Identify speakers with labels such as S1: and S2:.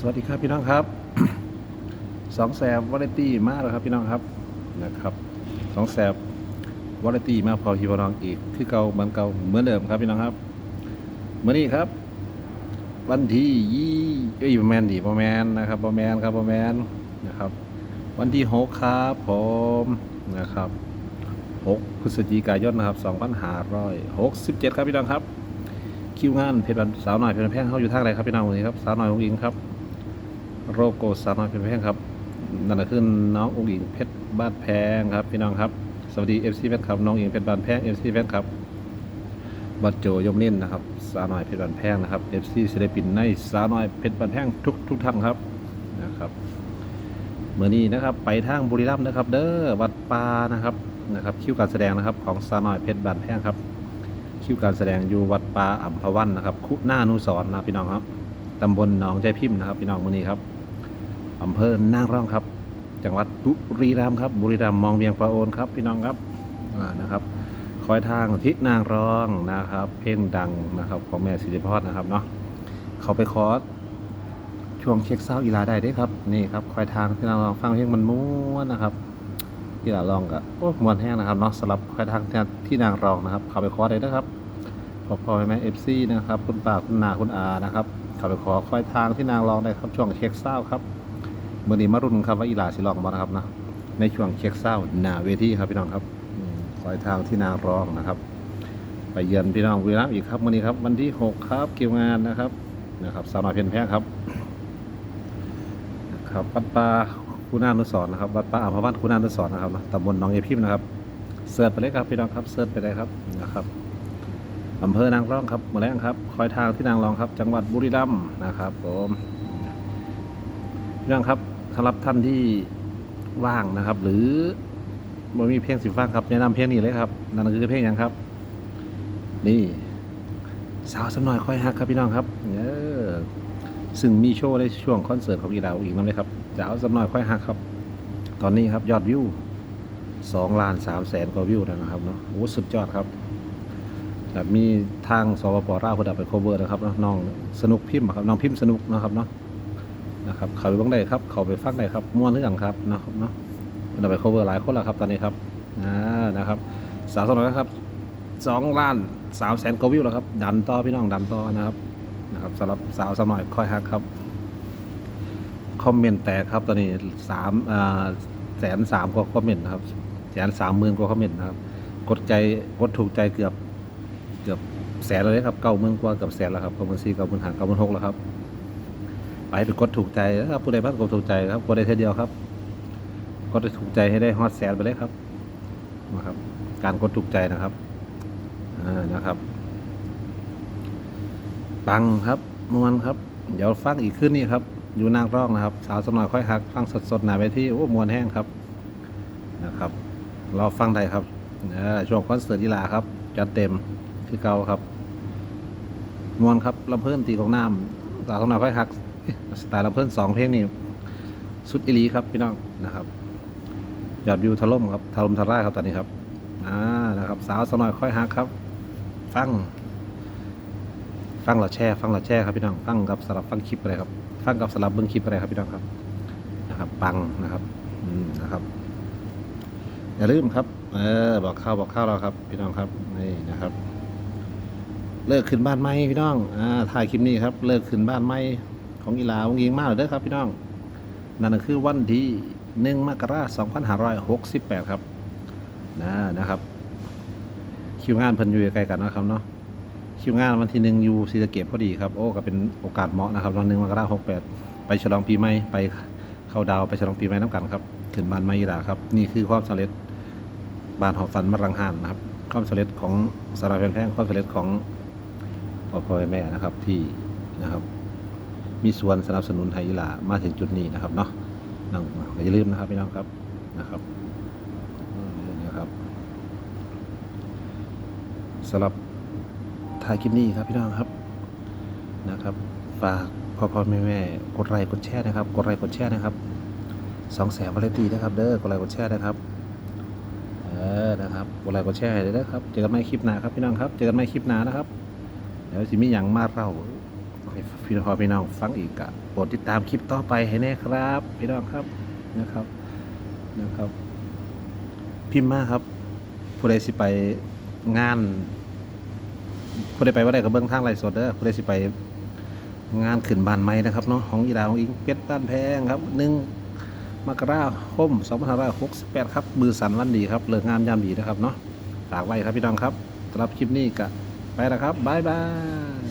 S1: สวัสดีครับพี่น้องครับสองแสบวาไรตี้มากแล้วครับพี่น้องครับนะครับสองแสบวาไรตี้มาพอพี่น้องอีกคือเก่าเหมือนเก่าเหมือนเดิมครับพี่น้องครับเมื่อนี้ครับ วันที่ยี่เอ้ยประแมนดีประแมนนะครับประแมนครับประแมนนะครับ วันที่หกครับผมนะครับหกพฤศจิกายนนะครับสองพันห้าร้อยหกสิบเจ็ดครับพี่น้องครับคิวงานเพชรบันสาวหน่อยเพชรบันแพงเขาอยู่ทางไหนครับพี่น้องวันนี้ครับสาวหน่อยองอิงครับ โรโกสาวน่อยเพชรแพงครับนั่นก็คือน้ององค์อิงเพชรบ้านแพงครับ พี่น้องครับสวัสดีเอฟซีแฟนครับน้องอิงเพชรบ้านแพงเอฟซีแฟนครับบัดโจยมเล่นนะครับสาวหน่อยเพชรบ้านแพงนะครับเอฟซีศิลปินในสาวหน่อยเพชรบ้านแพงทุกทุกท่านครับนะครับเมื่อนี้นะครับไปทางบุรีรัมย์นะครับ เด้อวัดปานะครับนะครับ คิวการแสดงนะครับของสาวหน่อยเพชรบ้านแพงครับ คิวการแสดงอยู่วัดป่าอัมพวันนะครับ คุณานุสรนะพี่น้องครับตำบลหนองใจพิมพ์นะครับ พี่น้องมื่อนี้ครับ อำเภอนางรองครับ จังหวัดบุรีรัมย์ครับ บุรีรัมย์มองเวียงปะโอนครับ พี่น้องครับอ่านะครับ คอยทางทิศนางรองนะครับ เพลงดังนะครับ ของแม่สิริพรนะครับเนาะเขาไปคอร์สช่วงเช็คเศร้าอีลาได้ด้ครับนี่ครับคอยทางที่นางรองฟังเพลงมันม้วนนะครับที่ลาลองกับโอ้มวนแห้งนะครับเนาะสำหรับใครทางที่นางรองนะครับ เขาไปขอสได้นะครับพอพอแม่เอฟซีนะครับ คุณป้าคุณนาคุณอานะครับเขาไปขอคอยทางที่นางรองได้ครับช่วงเช็คเศร้าครับ เมื่อนี้มารุ่นครับว่าอีหลาสิลองบอนะครับนะในช่วงเช็คเศร้าหน้าเวทีครับพี่น้องครับคอยทางที่นางรองนะครับ ไปเยือนพี่น้องวีรัมย์อีกครับวันนี้ครับ วันที่หกครับคิวงานนะครับนะครับสาวน้อยเพียนแพ้ครับนะครับวัดป่าคุณานุสรณ์นะครับวัดป่าอภวัตคุณานุสรณ์นะครับตำบลหนองเอพิมนะครับเสิร์ชไปเลยครับพี่น้องครับเสิร์ชไปเลยครับนะครับอำเภอนางรองครับหมาแรงครับคอยทางที่นางรองครับ จังหวัดบุรีรัมย์นะครับผมพี่น้องครับ สำหรับท่านที่ว่างนะครับ หรือบ่มีเพลงสิฟังครับแนะนำเพลงนี้เลยครับนั่นคือเพลงหยังครับ นี่ สาวสำน้อยค่อยฮักครับพี่น้องครับเออซึ่งมีโชว์ในช่วงคอนเสิร์ตของกีฬาอีกนั่นเลยครับสาวสำน้อยค่อยฮักครับ ตอนนี้ครับยอดวิวสองล้านสามแสนกว่าวิวแล้วนะครับเนาะโอ้สุดยอดครับแบบมีทางสปปลาวเพื่อเอาไปโคเวอร์นะครับเนาะน้องสนุกพิมพ์ครับน้องพิมพ์สนุกนะครับเนาะ นะครับเขาไปบ้างได้ครับ เขาไปฟังได้ครับม่วนเรื่องครับนะเนาะเพิ่นเอาไปโคเวอร์หลายคนแล้วครับตอนนี้ครับอ่านะครับสาวสำน้อยครับสองล้านสามแสนกว่าวิวแล้วครับ ดันต่อพี่น้องดันต่อนะครับนะครับสำหรับสาวสมัยค่อยฮักครับคอมเมนต์แตกครับตอนนี้สามอ่าแสนสามกว่าคอมเมนต์นะครับแสนสามหมื่นกว่าคอมเมนต์นะครับกดใจกดถูกใจเกือบเกือบแสนเลยครับเก้าหมื่นกว่าเกือบแสนแล้วครับเก้าหมื่นสี่เก้าหมื่นห้าเก้าหมื่นหกแล้วครับ ไปไปกดถูกใจนะครับผู้ใดบ้านกดถูกใจครับกดได้เท่าเดียวครับกดได้ถูกใจให้ได้ฮอตแสนไปเลยครับนะครับ การกดถูกใจนะครับอ่านะครับปังครับมวนครับ เดี๋ยวฟังอีกขึ้นนี่ครับ อยู่นางร่องนะครับ สาวสมอยค่อยหัก ฟังสดๆหนาไปที่โอ้มวนแห้งครับนะครับเรอฟังได้ครับช่วงคอนเสิร์ตยีลาครับจัดเต็มคือเก่าครับมวนครับลำเพิ่นตีของน้ำสาวสมอยค่อยหัก สไตล์ลำเพิ่นสองเพลงนี่สุดอิลีครับพี่น้องนะครับยอดวิวถล่มครับถล่มทลายครับตอนนี้ครับอ่านะครับ สาวสน้อยค่อยฮักครับ ฟัง ฟังเราแช่ฟังเราแช่ครับพี่น้องฟังกับสลับฟังคลิปอะไรครับฟังกับสลับเบิ้งคลิปอะไรครับพี่น้องครับนะครับ ปังนะครับอืมนะครับอย่าลืมครับ เออ บอกข้าวบอกข้าวเราครับ พี่น้องครับนี่นะครับ เลิกขึ้นบ้านไหมพี่น้องอ่าถ่ายคลิปนี้ครับ เลิกขึ้นบ้านไหม ของอีลาวงยิงมากเลยเด้อครับพี่น้อง นั่นก็คือวันที่หนึ่งมกราคม2568ครับนะนะครับ คิวงานเพิ่นอยู่ใกล้กันนะครับเนาะคิวงานวันที่หนึ่งอยู่ศรีสะเกษพอดีครับโอ้ก็เป็นโอกาสเหมาะนะครับวันหนึ่งมกราคมหกแปดไปฉลองปีใหม่ไปเข้าดาวไปฉลองปีใหม่น้ำกันครับขึ้นบ้านไม้ยีราครับ นี่คือความสำเร็จบ้านหอฟันมะรังหานนะครับความสำเร็จของสารพันแพงความสำเร็จของพ่อพ่อแม่นะครับที่นะครับ มีส่วนสนับสนุนไทยยีรามาถึงจุดนี้นะครับเนาะน้องอย่าลืมนะครับพี่น้องครับนะครับนะครับสำหรับถ่ายคลิปนี้ครับพี่น้องครับนะครับ ฝากพ่อพ่อแม่แม่กดไลค์กดแชร์นะครับ กดไลค์กดแชร์นะครับสองแสนวาเลนตีนะครับ เด้อกดไลค์กดแชร์นะครับเออนะครับกดไลค์กดแชร์เลยนะครับเจอกันใหม่คลิปหน้าครับพี่น้องครับเจอกันใหม่คลิปหน้านะครับเดี๋ยวสิมีอย่างมาเล่า พี่น้องพี่น้องฟังอีกกะโปรดติดตามคลิปต่อไปให้แน่ครับ พี่น้องครับนะครับนะครับ พิมพ์มาครับ ผู้ใดสิไปงาน ผู้ใดไปว่าได้กับเบิ้องทางไลฟ์สดเด้อผู้ใดสิไปงานขึ้นบานไม้นะครับเนาะของอีดาของอิงเป็ดบ้านแพงครับหนึ่งมกราคม2568ครับมือสันวันดีครับเลิกงามยามดีนะครับเนาะฝากไว้ครับพี่น้องครับสำหรับคลิปนี้ก็ไปแล้วครับบ๊ายบาย